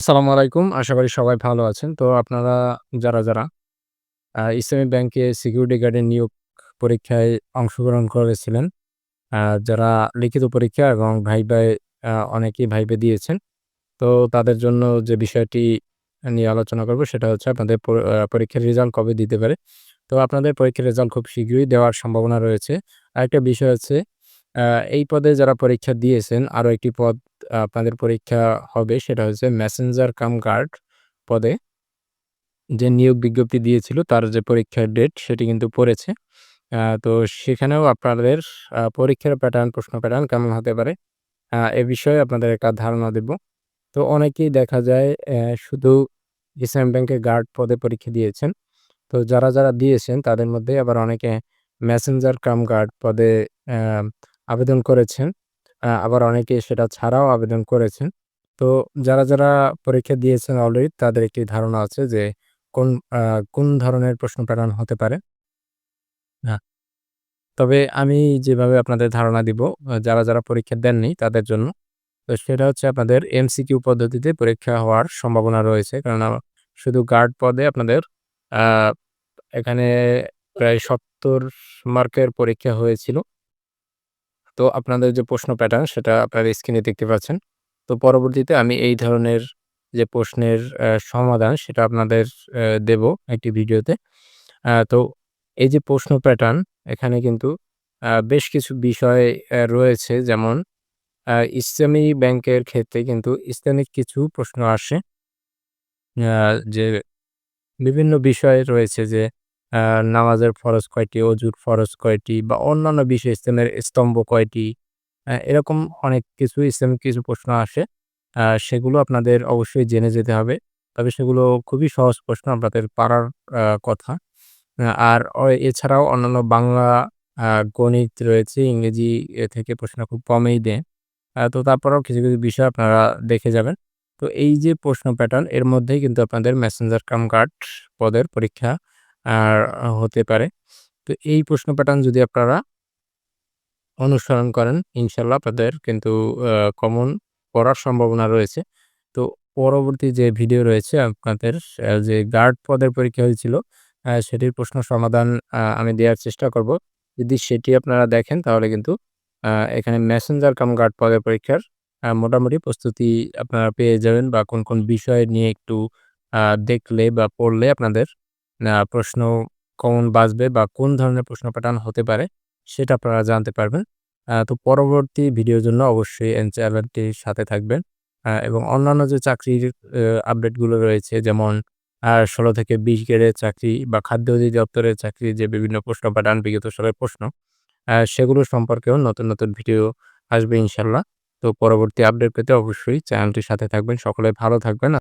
আসসালামু আলাইকুম। আশা করি সবাই ভালো আছেন। তো আপনারা যারা, যারা ইসলামী ব্যাংকে সিকিউরিটি গার্ডের নিয়োগ পরীক্ষায় অংশগ্রহণ করেছিলেন, যারা লিখিত পরীক্ষা এবং ভাই ভাই অনেকেই ভাইভা দিয়েছেন। তো তাদের জন্য যে বিষয়টি নিয়ে আলোচনা করব সেটা হচ্ছে আপনাদের পরীক্ষার রেজাল্ট কবে দিতে পারে। তো আপনাদের পরীক্ষার রেজাল্ট খুব শীঘ্রই দেওয়ার সম্ভাবনা রয়েছে। আরেকটা বিষয় হচ্ছে এই পদে যারা পরীক্ষা দিয়েছেন আরও একটি পদ আপনাদের পরীক্ষা হবে সেটা হচ্ছে মেসেঞ্জার কাম গার্ড পদে যে নিয়োগ বিজ্ঞপ্তি দিয়েছিল তার যে পরীক্ষার ডেট সেটি কিন্তু পড়েছে। তো সেখানেও আপনাদের পরীক্ষার প্যাটার্ন, প্রশ্ন প্যাটার্ন কেমন হতে পারে এ বিষয়ে আপনাদের একটা ধারণা দেব। তো অনেকেই দেখা যায় শুধু ইসলামী ব্যাংকে গার্ড পদে পরীক্ষা দিয়েছেন। তো যারা, যারা দিয়েছেন তাদের মধ্যে আবার অনেকে মেসেঞ্জার কাম গার্ড পদে আবেদন করেছেন। আবার অনেকে সেটা ছাড়াও আবেদন করেছেন। তো যারা, যারা পরীক্ষা দিয়েছেন অলরেডি তাদের একটি ধারণা আছে যে কোন কোন ধরনের প্রশ্ন প্যাটার্ন হতে পারে। আ তবে আমি যেভাবে আপনাদের ধারণা দিব যারা, যারা পরীক্ষা দেননি তাদের জন্য। তো সেটা হচ্ছে আপনাদের এমসিকিউ পদ্ধতিতে পরীক্ষা হওয়ার সম্ভাবনা রয়েছে। কেননা শুধু গার্ড পদে আপনাদের এখানে প্রায় ৭০ মার্কের পরীক্ষা হয়েছিল। তো আপনাদের যে প্রশ্ন প্যাটার্ন সেটা আপনারা স্ক্রিনে দেখতে পাচ্ছেন। তো পরবর্তীতে আমি এই ধরনের যে প্রশ্নের সমাধান সেটা আপনাদের দেব একটি ভিডিওতে। তো এই যে প্রশ্ন প্যাটার্ন এখানে কিন্তু বেশ কিছু বিষয় রয়েছে যেমন ইসলামী ব্যাংকের ক্ষেত্রে কিন্তু ইসলামিক কিছু প্রশ্ন আসে। যে বিভিন্ন বিষয় রয়েছে যে নামাজের ফরজ কয়টি, অজুর ফরজ কয়টি বা অন্যান্য বিষয় ইসলামের স্তম্ভ কয়টি? এরকম অনেক কিছু ইসলামিক কিছু প্রশ্ন আসে। সেগুলো আপনাদের অবশ্যই জেনে যেতে হবে। তবে সেগুলো খুবই সহজ প্রশ্ন আপনাদের পারার কথা। আর এছাড়াও অন্যান্য বাংলা, গণিত রয়েছে, ইংরেজি থেকে প্রশ্ন খুব কমেই দেয়। তো তারপরেও কিছু, কিছু বিষয় আপনারা দেখে যাবেন। তো এই যে প্রশ্ন প্যাটার্ন এর মধ্যেই কিন্তু আপনাদের মেসেঞ্জার কাম গার্ড পদের পরীক্ষা আর হতে পারে। তো এই প্রশ্ন প্যাটার্ন যদি আপনারা অনুসরণ করেন ইনশাল্লাহ আপনাদের কিন্তু কমন পড়ার সম্ভাবনা রয়েছে। তো পরবর্তী যে ভিডিও রয়েছে আপনাদের যে গার্ড পদের পরীক্ষা হয়েছিল সেটির প্রশ্ন সমাধান আমি দেওয়ার চেষ্টা করব। যদি সেটি আপনারা দেখেন তাহলে কিন্তু এখানে মেসেঞ্জার কাম গার্ড পদের পরীক্ষার মোটামুটি প্রস্তুতি আপনারা পেয়ে যাবেন বা কোন, কোন বিষয় নিয়ে একটু দেখলে বা পড়লে আপনাদের প্রশ্ন কমন বাছবে বা কোন ধরনের প্রশ্ন প্যাটার্ন হতে পারে সেটা আপনারা জানতে পারবেন। তো পরবর্তী ভিডিওর জন্য অবশ্যই চ্যানেলটির সাথে থাকবেন। এবং অন্যান্য যে চাকরির আপডেটগুলো রয়েছে যেমন ১৬ থেকে ২০ গ্রেডের চাকরি বা খাদ্য অধিদপ্তরের চাকরির যে বিভিন্ন প্রশ্ন প্যাটার্ন বিগত সালের প্রশ্ন সেগুলো সম্পর্কেও নতুন, নতুন ভিডিও আসবে ইনশাল্লাহ তো পরবর্তী আপডেট পেতে অবশ্যই চ্যানেলটির সাথে থাকবেন। সকলে ভালো থাকবেন।